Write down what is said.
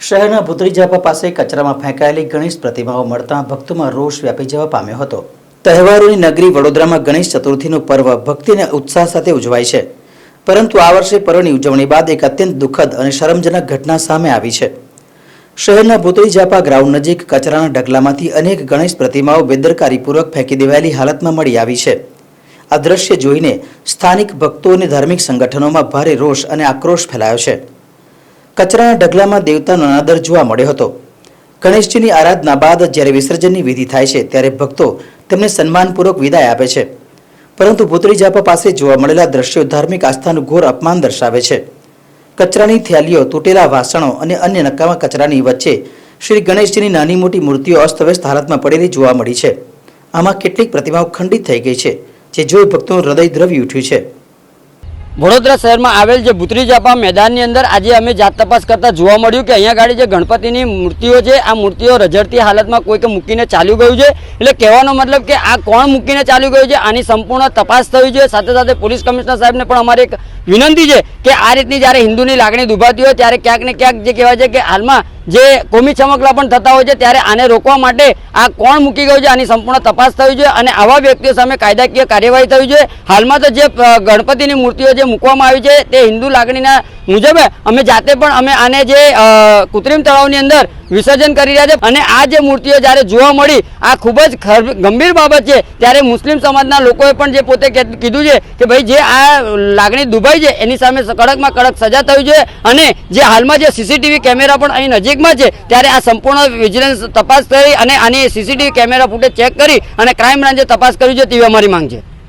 શહેરના ભૂતરીજાપા પાસે કચરામાં ફેંકાયેલી ગણેશ પ્રતિમાઓ મળતા ભક્તોમાં રોષ વ્યાપી જવા પામ્યો હતો. તહેવારોની નગરી વડોદરામાં ગણેશ ચતુર્થીનું પર્વ ભક્તિ અને ઉત્સાહ સાથે ઉજવાય છે. પરંતુ આ વર્ષે પર્વની ઉજવણી બાદ એક અત્યંત દુઃખદ અને શરમજનક ઘટના સામે આવી છે. શહેરના ભૂતળીજાપા ગ્રાઉન્ડ નજીક કચરાના ઢગલામાંથી અનેક ગણેશ પ્રતિમાઓ બેદરકારીપૂર્વક ફેંકી દેવાયેલી હાલતમાં મળી આવી છે. આ દ્રશ્ય જોઈને સ્થાનિક ભક્તો અને ધાર્મિક સંગઠનોમાં ભારે રોષ અને આક્રોશ ફેલાયો છે. કચરાના ઢગલામાં દેવતાનો અનાદર જોવા મળ્યો હતો. ગણેશજીની આરાધના બાદ જ્યારે વિસર્જનની વિધિ થાય છે, ત્યારે ભક્તો તેમને સન્માનપૂર્વક વિદાય આપે છે. પરંતુ ભૂતળી જાપા પાસે જોવા મળેલા દ્રશ્યો ધાર્મિક આસ્થાનું ઘોર અપમાન દર્શાવે છે. કચરાની થેલીઓ, તૂટેલા વાસણો અને અન્ય નકામા કચરાની વચ્ચે શ્રી ગણેશજીની નાની મોટી મૂર્તિઓ અસ્તવ્યસ્ત હાલતમાં પડેલી જોવા મળી છે. આમાં કેટલીક પ્રતિમાઓ ખંડિત થઈ ગઈ છે, જે જોઈ ભક્તોનું હૃદય દ્રવી ઉઠ્યું છે. વડોદરા શહેરમાં આવેલ જે બુત્રીજાપા મેદાનની અંદર આજે અમે જાત તપાસ કરતા જોવા મળ્યું કે અહીંયા ગાડી જે ગણપતિની મૂર્તિઓ છે, આ મૂર્તિઓ રજડતી હાલતમાં કોઈક મૂકીને ચાલ્યું ગયું છે. એટલે કહેવાનો મતલબ કે આ કોણ મૂકીને ચાલ્યું ગયું છે, આની સંપૂર્ણ તપાસ થવી જોઈએ. સાથે સાથે પોલીસ કમિશનર સાહેબને પણ અમારી એક વિનંતી છે કે આ રીતની જ્યારે હિન્દુની લાગણી દુભાતી હોય, ત્યારે ક્યાંક ને ક્યાંક જે કહેવાય છે કે હાલમાં જે કોમી ચમકલા પણ થતા હોય છે, ત્યારે આને રોકવા માટે આ કોણ મૂકી ગયું છે, આની સંપૂર્ણ તપાસ થવી જોઈએ અને આવા વ્યક્તિઓ સામે કાયદાકીય કાર્યવાહી થવી જોઈએ. હાલમાં તો જે ગણપતિની મૂર્તિઓ જે મૂકવામાં આવી છે, તે હિન્દુ લાગણીના મુજબ અમે જાતે પણ અમે આને જે કૃત્રિમ તળાવની અંદર વિસર્જન કરી રહ્યા છે અને આ જે મૂર્તિઓ જ્યારે જોવા મળી, આ ખૂબ જ ગંભીર બાબત છે. ત્યારે મુસ્લિમ સમાજના લોકોએ પણ જે પોતે કીધું છે કે ભાઈ જે આ લાગણી દુભાઈ છે, એની સામે કડકમાં કડક સજા થવી જોઈએ અને જે હાલમાં જે સીસીટીવી કેમેરા પણ અહીં નજીકમાં છે, ત્યારે આ સંપૂર્ણ વિજિલન્સ તપાસ કરી અને આની સીસીટીવી કેમેરા ફૂટેજ ચેક કરી અને ક્રાઇમ બ્રાન્ચે તપાસ કરવી જોઈએ તેવી અમારી માંગ છે.